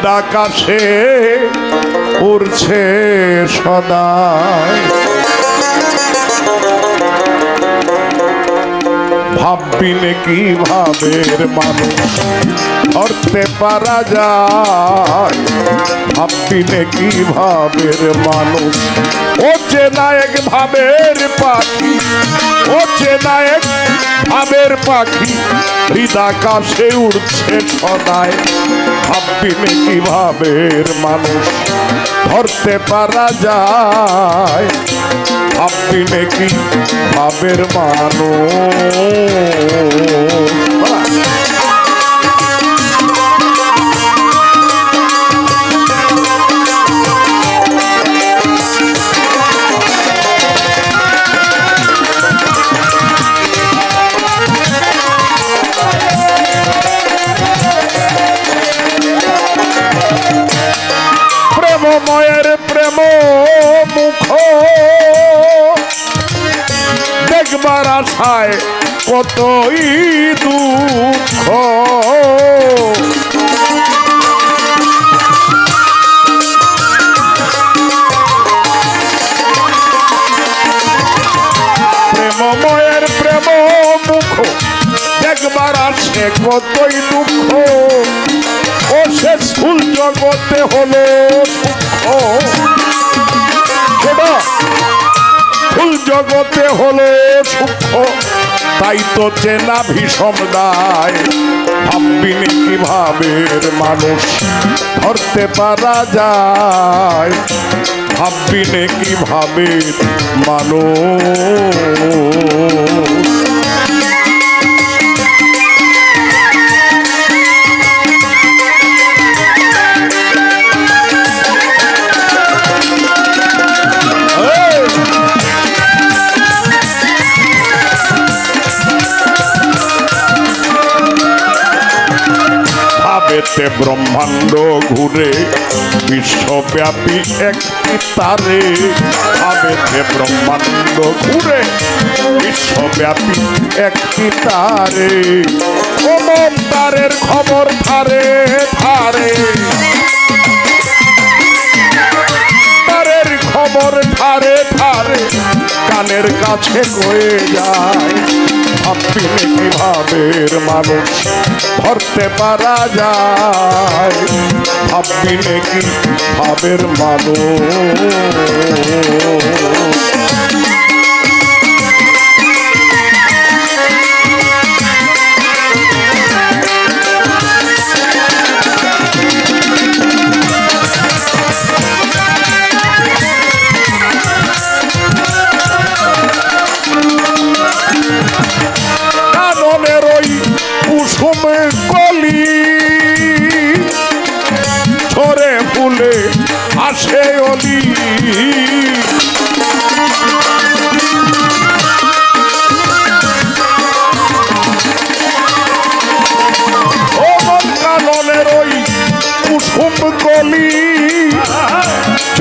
হৃদাকাশে উড়ছে সদা ভাববি কি ভাবের মানুষ ধরতে পারা যায়? ভাববি কি ভাবের মানুষ? ও চেনা এক ভাবের পাখি, ও চেনা এক ভাবের পাখি হৃদাকাশে উড়ছে সদায় ভাববি কি ভাবের মানুষ ধরতে পারা যায়? ভাববি কি ভাবের মানুষ? আশায় কতই দুঃখ। প্রেমময়ের প্রেম মুখ দেখবার আসে কতই দুঃখ। ও সে ফুল জগতে হলো জগতে হলো সূক্ষ্ম তাই তো চেনা ভীষণ দায়। ভাববি কি ভাবের মানুষ ধরতে পারা যায়। ভাববি কি ভাবের মানুষ ভাবেতে ব্রহ্মাণ্ড ঘুরে, বিশ্বব্যাপী একটি তারে ভাবেতে ব্রহ্মাণ্ড ঘুরে, বিশ্বব্যাপী একটি তারে। কোমল তারের খবর ধারে ধারে। তারের খবর ধারে ধারে, কানের কাছে কয়ে যায় ভাববি কি ভাবের মানুষ ধরতে পারা যায়। আপনি কি ভাবের মানুষ।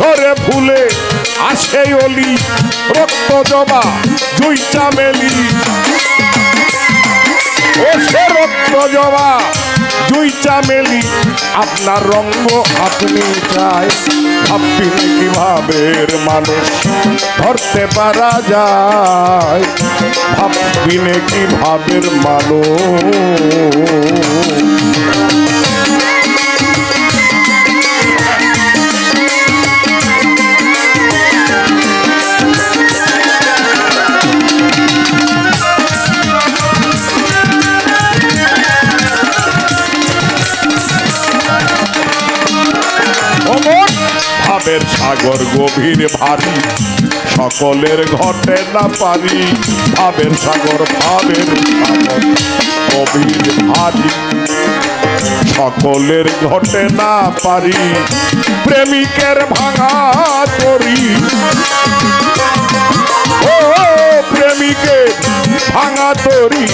ঝরে ফুলে আসে অলি, রক্ত জবা জুই চামেলি ও সে রক্ত জবা জুই চামেলি আপনার রঙ্গ আপনি চাই ভাববি কি ভাবের মানুষ ধরতে পারা যায়। ভাববি কি ভাবের মানুষ ভাবের সাগর গভীর ভারী। সকলের ঘটে না পারি, ভাবের সাগর ভাবের সাগর গভীর ভারী। সকলের ঘটে না পারি, প্রেমিকের ভাঙা তরি। ও প্রেমিকের ভাঙা তরি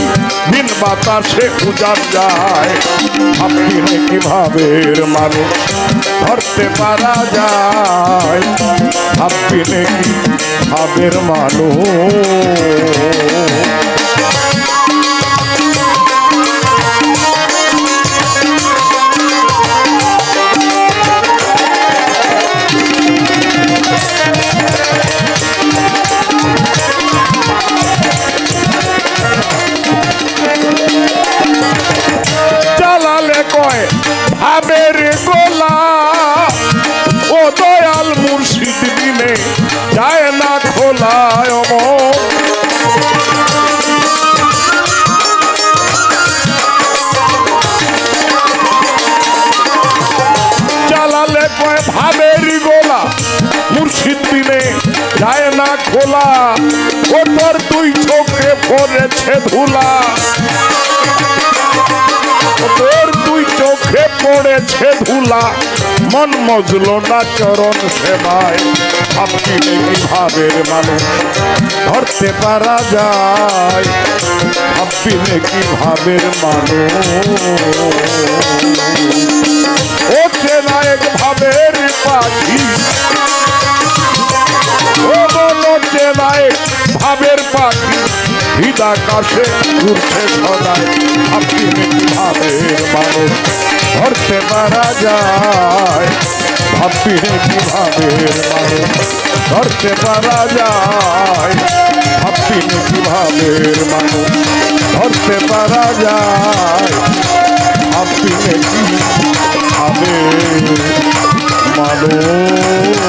দিন বাতাসে পূজার যায়। আপনি ভাবের মানুষ ধরতে পারা যায়। আপনি কি ভাবের মানুষ ভাবের গোলা মুর্শিদ দিনে যায় না খোলা ও দুই চোখে পড়েছে ধুলা? তোর দুই চোখে পড়েছে ধুলা? মন মজলো না চরণ সেবায়, ভাবছি নাকি ভাবের মানুষ ধরতে পারা যায়, ভাবছি নাকি ভাবের মানুষ মনো চেনায়ক ভাবের পাখি। হৃদাকাশে ঘুরছে সদায় নাকি ভাবের মানুষ। ধরতে পারা যায় ভাবি ভাবের মানুষ। ধরতে পারা যায় ভাবি ভাবের মানুষ। ধরতে পারা যায় আপনি নাকি মানুষ